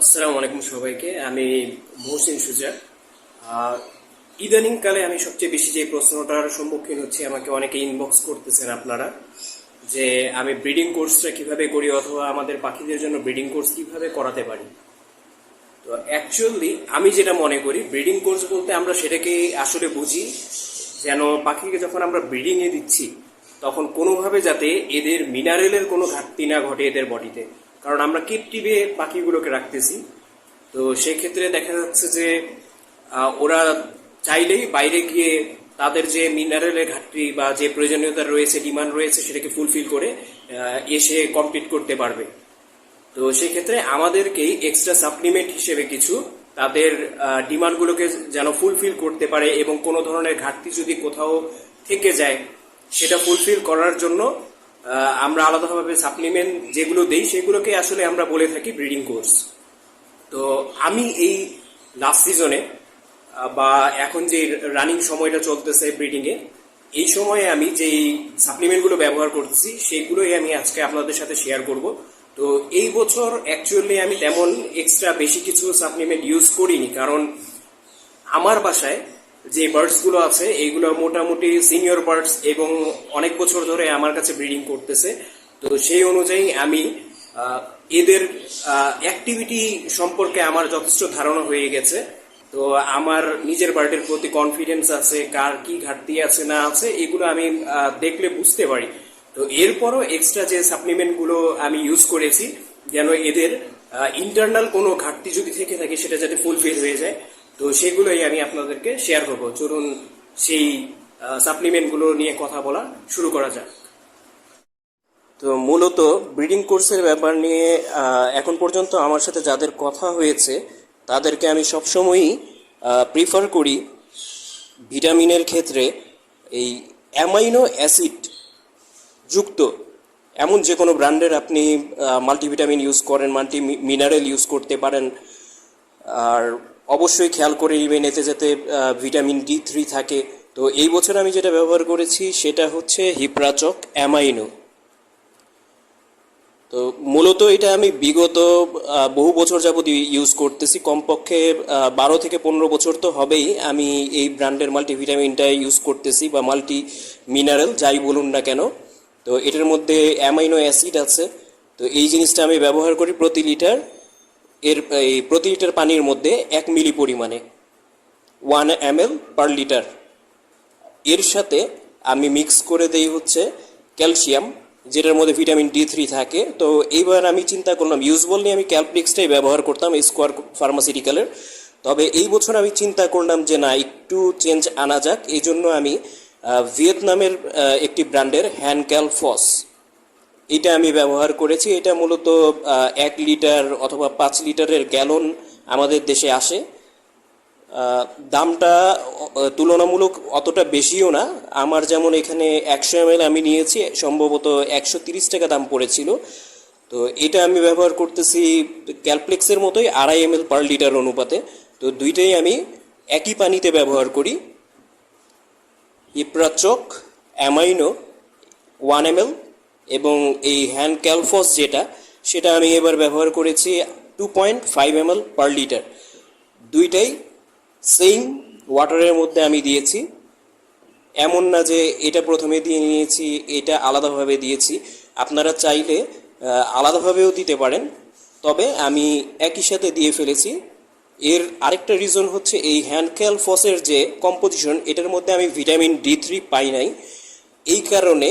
আসসালামু আলাইকুম সবাইকে। আমি মহসিন সুজা ইদানিংকালে আমি সবচেয়ে বেশি যে প্রশ্নটার সম্মুখীন হচ্ছি, আমাকে অনেকে ইনবক্স করতেছেন আপনারা, যে আমি ব্রিডিং কোর্সটা কীভাবে করি অথবা আমাদের পাখিদের জন্য ব্রিডিং কোর্স কীভাবে করাতে পারি। তো অ্যাকচুয়ালি আমি যেটা মনে করি ব্রিডিং কোর্স বলতে আমরা সেটাকে আসলে বুঝি, যেন পাখিকে যখন আমরা ব্রিডিং এ দিচ্ছি, তখন কোনোভাবে যাতে এদের মিনারেলের কোনো ঘাটতি না ঘটে এদের বডিতে কারণ আমরা কিপটিভে পাখিগুলোকে রাখতেছি। তো সেক্ষেত্রে দেখা যাচ্ছে যে ওরা চাইলেই বাইরে গিয়ে তাদের যে মিনারেলের ঘাটতি বা যে প্রয়োজনীয়তা রয়েছে ডিমান্ড রয়েছে, সেটাকে ফুলফিল করে এসে কমপ্লিট করতে পারবে। তো সেক্ষেত্রে আমাদেরকেই এক্সট্রা সাপ্লিমেন্ট হিসেবে কিছু তাদের ডিমান্ডগুলোকে যেন ফুলফিল করতে পারে এবং কোনো ধরনের ঘাটতি যদি কোথাও থেকে যায়, সেটা ফুলফিল করার জন্য আমরা আলাদাভাবে সাপ্লিমেন্ট যেগুলো দেই, সেগুলোকে আসলে আমরা বলে থাকি ব্রিডিং কোর্স তো আমি এই লাস্ট সিজনে বা এখন যে রানিং সময়টা চলতেছে ব্রিডিং এ, এই সময়ে আমি যেই সাপ্লিমেন্টগুলো ব্যবহার করতেছি সেগুলোই আমি আজকে আপনাদের সাথে শেয়ার করব। তো এই বছর অ্যাকচুয়ালি আমি তেমন এক্সট্রা বেশি কিছু সাপ্লিমেন্ট ইউজ করিনি, কারণ আমার বাসায় যে বার্ডসগুলো আছে এইগুলো মোটামুটি সিনিয়র বার্ডস এবং অনেক বছর ধরে আমার কাছে ব্রিডিং করতেছে। তো সেই অনুযায়ী আমি এদের অ্যাক্টিভিটি সম্পর্কে আমার যথেষ্ট ধারণা হয়ে গেছে। তো আমার নিজের বার্ডের প্রতি কনফিডেন্স আছে, কার কি ঘাটতি আছে না আছে, এগুলো আমি দেখলে বুঝতে পারি। তো এরপরও এক্সট্রা যে সাপ্লিমেন্টগুলো আমি ইউজ করেছি, যেন এদের ইন্টারনাল কোনো ঘাটতি যদি থেকে থাকে, সেটা যাতে ফুলফিল হয়ে যায়। তো সেগুলোই আমি আপনাদেরকে শেয়ার করব। চলুন সেই সাপ্লিমেন্টগুলো নিয়ে কথা বলা শুরু করা যাক। তো মূলত ব্রিডিং কোর্সের ব্যাপার নিয়ে এখন পর্যন্ত আমার সাথে যাদের কথা হয়েছে, তাদেরকে আমি সবসময়ই প্রিফার করি ভিটামিনের ক্ষেত্রে এই অ্যামাইনো অ্যাসিড যুক্ত। এমন যে কোনো ব্র্যান্ডের আপনি মাল্টিভিটামিন ইউজ করেন মাল্টি মিনারেল ইউজ করতে পারেন। আর অবশ্যই খেয়াল করে নেবেন, এতে যাতে ভিটামিন ডি থ্রি থাকে। তো এই বছর আমি যেটা ব্যবহার করেছি, সেটা হচ্ছে হিপ্রাচক অ্যামাইনো। তো মূলত এটা আমি বিগত বহু বছর যাবত ইউজ করতেছি। কমপক্ষে বারো থেকে পনেরো বছর তো হবেই আমি এই ব্র্যান্ডের মাল্টিভিটামিনটা ইউজ করতেছি, বা মাল্টি মিনারেল যাই বলুন না কেন। তো এটার মধ্যে অ্যামাইনো অ্যাসিড আছে। তো এই জিনিসটা আমি ব্যবহার করি প্রতি লিটার। এর, এই প্রতি লিটার পানির মধ্যে এক মিলি পরিমাণে one M L per litre এর সাথে আমি মিক্স করে দেই হচ্ছে ক্যালসিয়াম যেটার মধ্যে ভিটামিন ডি থ্রি থাকে। তো এইবার আমি চিন্তা করলাম ইউজবল নিয়ে আমি ক্যালপ্লিক্সটাই ব্যবহার করতাম স্কোয়ার ফার্মাসিউটিক্যালের তবে এই বছর আমি চিন্তা করলাম যে না, একটু চেঞ্জ আনা যাক। এই জন্য আমি ভিয়েতনামের একটি ব্র্যান্ডের হ্যান্ড ক্যালফস এটা আমি ব্যবহার করেছি। এটা মূলত এক লিটার অথবা পাঁচ লিটারের গ্যালন আমাদের দেশে আসে। দামটা তুলনামূলক অতটা বেশিও না। আমার যেমন এখানে একশো এম আমি নিয়েছি, সম্ভবত একশো তিরিশ টাকা দাম পড়েছিল। তো এটা আমি ব্যবহার করতেছি ক্যালপ্লেক্সের মতোই আড়াই এম পার লিটার অনুপাতে। তো দুইটাই আমি একই পানিতে ব্যবহার করি। ইপ্রাচক, অ্যামাইনো, ওয়ান এম এবং এই হ্যান্ড ক্যালফস যেটা, সেটা আমি এবার ব্যবহার করেছি two point five M L per litre দুইটাই সেম ওয়াটারের মধ্যে আমি দিয়েছি। এমন না যে এটা প্রথমে দিয়ে নিয়েছি, এটা আলাদাভাবে দিয়েছি। আপনারা চাইলে আলাদাভাবেও দিতে পারেন। তবে আমি একই সাথে দিয়ে ফেলেছি। এর আরেকটা রিজন হচ্ছে এই হ্যান্ড ফসের যে কম্পোজিশন এটার মধ্যে আমি ভিটামিন ডি থ্রি পাই নাই। এই কারণে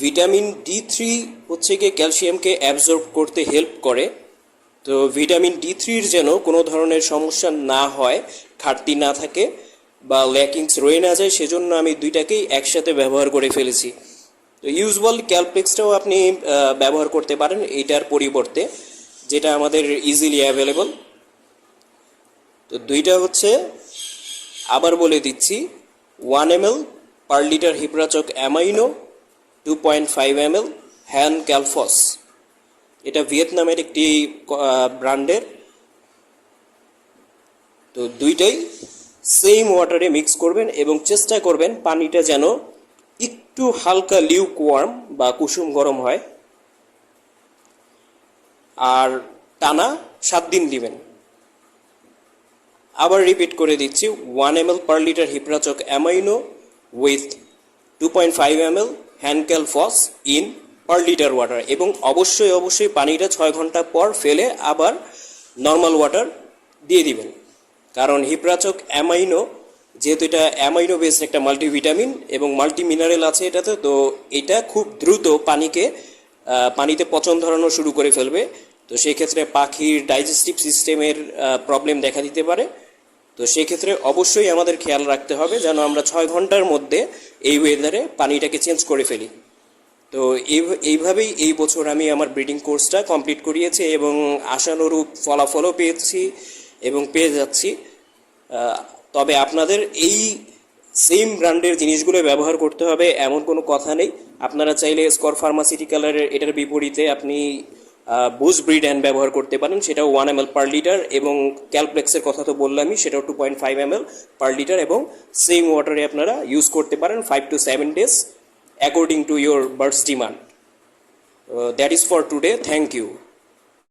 ভিটামিন ডি থ্রি হচ্ছে গিয়ে ক্যালসিয়ামকে অ্যাবজর্ব করতে হেল্প করে। তো ভিটামিন ডি থ্রির যেন কোনো ধরনের সমস্যা না হয়, ঘাটতি না থাকে বা ল্যাকিংস রয়ে না যায়, সেজন্য আমি দুইটাকেই একসাথে ব্যবহার করে ফেলেছি। তো ইউজুয়াল ক্যালপ্লেক্সটাও আপনি ব্যবহার করতে পারেন, এটার পরিবর্তে যেটা আমাদের ইজিলি অ্যাভেলেবল তো দুইটা হচ্ছে, আবার বলে দিচ্ছি one M L per litre হিপ্রাচক amino two point five M L Calphos এটা ভিয়েতনামের একটি ব্র্যান্ডের। তো দুইটাই সেম ওয়াটারে মিক্স করবেন এবং চেষ্টা করবেন পানিটা যেন একটু হালকা লিউক ওয়ার্ম বা কুসুম গরম হয়। আর টানা সাত দিন দিবেন। আবার রিপিট করে দিচ্ছি one M L per litre হিপ্রাচক amino with two point five M L হ্যান্ডক্যাল ফস ইন পার লিটার ওয়াটার এবং অবশ্যই অবশ্যই পানিটা ছয় ঘণ্টা পর ফেলে আবার নর্মাল ওয়াটার দিয়ে দিবেন। কারণ হিপ্রাচক অ্যামাইনো, যেহেতু এটা অ্যামাইনো বেসড একটা মাল্টিভিটামিন এবং মাল্টি মিনারেল আছে এটাতে, তো এটা খুব দ্রুত পানিকে পানিতে পচন ধরানো শুরু করে ফেলবে। তো সেই ক্ষেত্রে পাখির ডাইজেস্টিভ সিস্টেমের প্রবলেম দেখা দিতে পারে। তো সেক্ষেত্রে অবশ্যই আমাদের খেয়াল রাখতে হবে যেন আমরা ছয় ঘণ্টার মধ্যে এই ওয়েদারে পানিটাকে চেঞ্জ করে ফেলি। তো এই- এইভাবেই এই বছর আমি আমার ব্রিডিং কোর্সটা কমপ্লিট করিয়েছি এবং আশানুরূপ ফলাফলও পেয়েছি এবং পেয়ে যাচ্ছি। তবে আপনাদের এই সেম ব্র্যান্ডের জিনিসগুলো ব্যবহার করতে হবে, এমন কোনো কথা নেই। আপনারা চাইলে স্কর ফার্মাসিউটিক্যালের এটার বিপরীতে আপনি বুস ব্রিড অ্যান্ড ব্যবহার করতে পারেন। সেটাও ওয়ান এম পার লিটার এবং ক্যালপ্লেক্সের কথা তো বললামই, সেটাও two point five M per litre এবং সেম ওয়াটারে আপনারা ইউজ করতে পারেন five to seven days according to your birds demand that is for today thank you